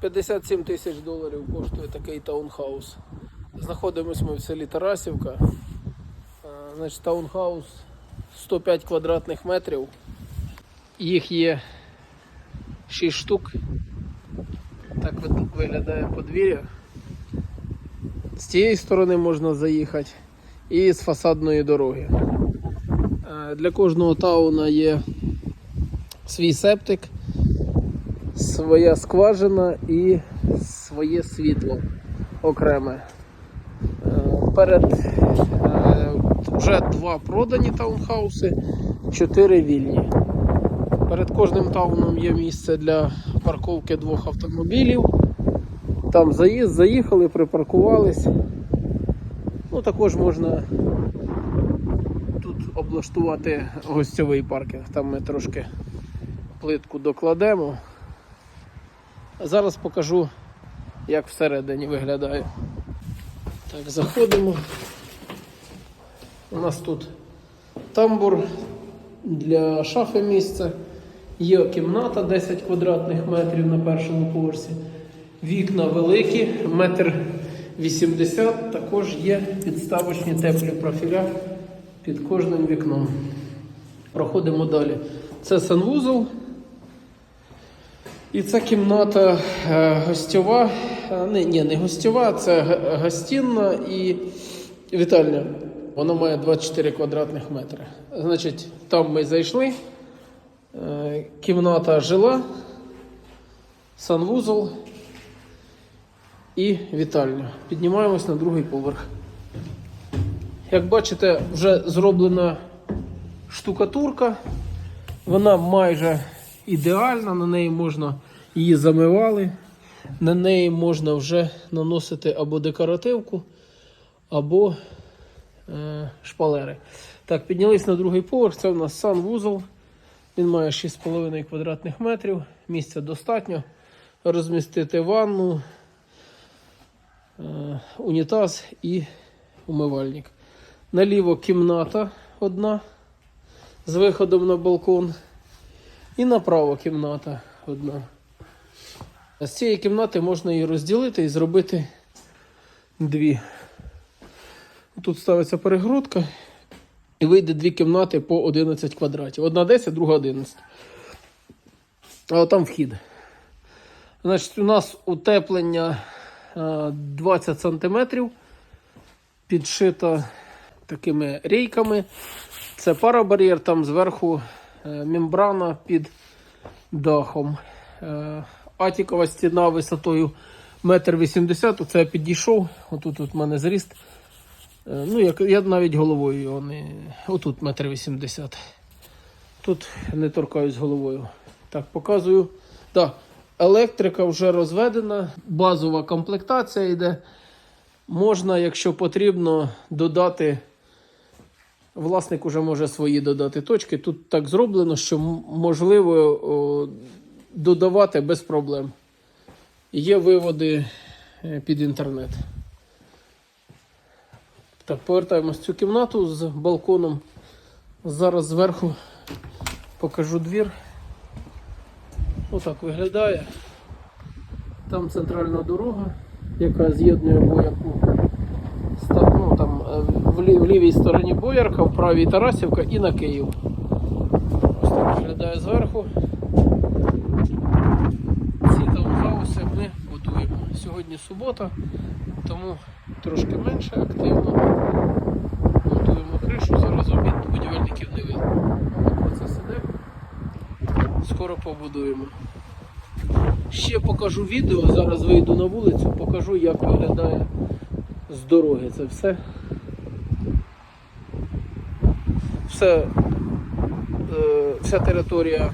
57 тисяч доларів коштує такий таунхаус. Знаходимося ми в селі Тарасівка. Значить, таунхаус 105 квадратних метрів. Їх є 6 штук. Так виглядає подвір'я. З цієї сторони можна заїхати і з фасадної дороги. Е, Для кожного тауна є свій септик, своя скважина і своє світло окреме. Е, Перед е, вже два продані таунхауси, чотири вільні. Перед кожним тауном є місце для парковки двох автомобілів. Там заїзд, заїхали, припаркувались. Ну, також можна тут облаштувати гостьовий паркінг. Там ми трошки плитку докладемо. Зараз покажу, як всередині виглядає. Так, заходимо. У нас тут тамбур для шафи місце. Є кімната 10 квадратних метрів на першому поверсі. Вікна великі, метр 80. Також є підставочні теплі профіля під кожним вікном. Проходимо далі. Це санвузол. І це кімната е, гостьова. Е, Не, ні, не гостьова, це гостінна і вітальня. Вона має 24 квадратних метри. Значить, там ми зайшли. Е, Кімната жила, санвузол і вітальня. Піднімаємось на другий поверх. Як бачите, вже зроблена штукатурка. Вона майже ідеальна, на неї можна її замивали. На неї можна вже наносити або декоративку, або е, шпалери. Так, піднялись на другий поверх. Це у нас санвузол. Він має 6,5 квадратних метрів. Місця достатньо. Розмістити ванну, е, унітаз і умивальник. Наліво кімната одна з виходом на балкон. І направо кімната одна. З цієї кімнати можна її розділити і зробити дві. Тут ставиться перегородка і вийде дві кімнати по 11 квадратів. Одна 10, друга 11. А там вхід. Значить, у нас утеплення е, 20 см. Підшито такими рейками. Це парабар'єр, там зверху е, мембрана під дахом. Е, Атікова стіна висотою 1,80 м. Оце я підійшов. Отут от в мене зріст. Е, Ну, як, я навіть головою його не. Отут 1,80 м. Тут не торкаюсь головою. Так, показую. Так, електрика вже розведена, базова комплектація йде. Можна, якщо потрібно, додати. Власник уже може свої додати точки. Тут так зроблено, що можливо о, додавати без проблем. Є виводи е, під інтернет. Так, повертаємось в цю кімнату з балконом. Зараз зверху покажу двір. Отак виглядає. Там центральна дорога, яка з'єднує боярку. ста- Ну, там, е, в, лівій стороні Боярка, в правій Тарасівка і на Київ. Ось так виглядає зверху. Ці таунхауси ми будуємо. Сьогодні субота, тому трошки менше активно. Будуємо кришу, зараз обід будівельників не видно. Процес іде. Скоро побудуємо. Ще покажу відео, зараз вийду на вулицю, покажу, як виглядає з дороги це все. Все, е, вся територія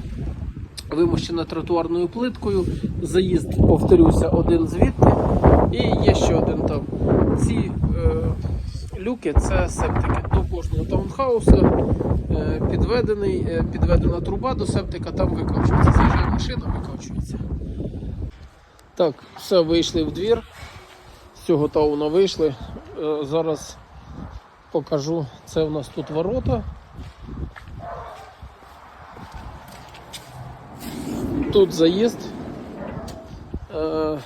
вимощена тротуарною плиткою. Заїзд, повторюся, один звідти і є ще один там. Ці е, люки це септики до кожного таунхауса. Е, підведений, е, підведена труба до септика, там викачується. Заїжджає машина, викачується. Так, все, вийшли в двір. З цього тауна вийшли. Е, Зараз покажу. Це у нас тут ворота. Тут заїзд. е,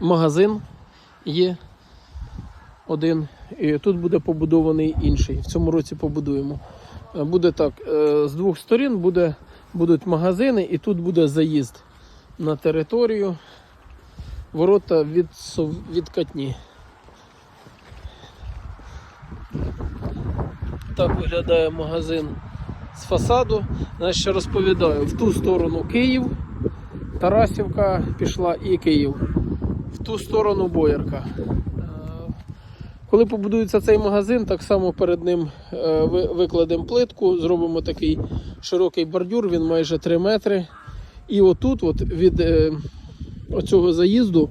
магазин є один, і тут буде побудований інший. В цьому році побудуємо. Е, Буде так, е, з двох сторін буде, будуть магазини, і тут буде заїзд на територію. Ворота від, від катні. Так виглядає магазин з фасаду. Значить, ще розповідаю, в ту сторону Київ, Тарасівка пішла і Київ. В ту сторону Боярка. Е, Коли побудується цей магазин, так само перед ним е, викладемо плитку, зробимо такий широкий бордюр, він майже 3 метри. І отут, от від е, оцього заїзду,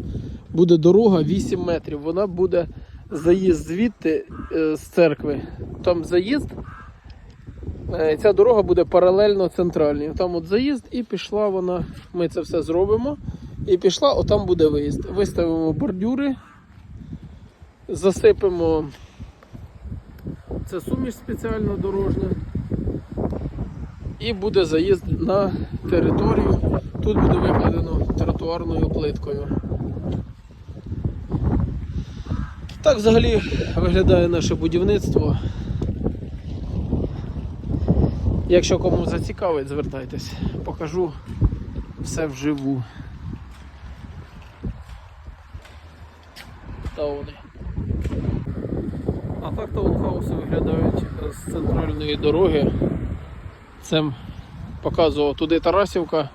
буде дорога 8 метрів. Вона буде заїзд звідти з церкви. Там заїзд. Е, Ця дорога буде паралельно центральній. Там от заїзд і пішла вона. Ми це все зробимо. І пішла, отам буде виїзд. Виставимо бордюри, засипемо. Це суміш спеціальна дорожня. І буде заїзд на територію. Тут буде викладено тротуарною плиткою. Так взагалі виглядає наше будівництво. Якщо кому зацікавить, звертайтесь, покажу все вживу. Та вони. А так таунхауси виглядають з центральної дороги. Це показував туди Тарасівка,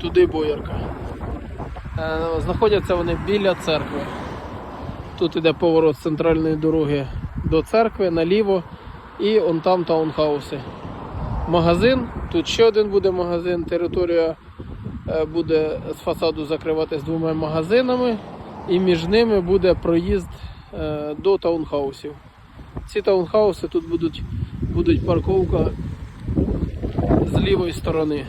туди Боярка. Е, Знаходяться вони біля церкви. Тут іде поворот з центральної дороги до церкви наліво і он там таунхауси. Магазин, тут ще один буде магазин, територія е, буде з фасаду закриватись двома магазинами, і між ними буде проїзд е, до таунхаусів. Ці таунхауси тут будуть, будуть парковка з лівої сторони.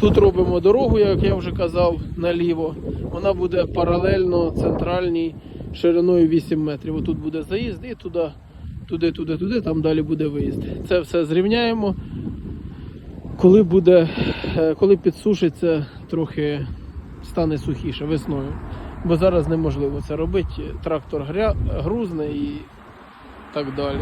Тут робимо дорогу, як я вже казав, наліво. Вона буде паралельно центральній шириною 8 метрів. Отут буде заїзд і туди, туди, туди, туди, там далі буде виїзд. Це все зрівняємо. Коли буде, е, коли підсушиться, трохи стане сухіше весною. Бо зараз неможливо це робити. Трактор грузний і так далі.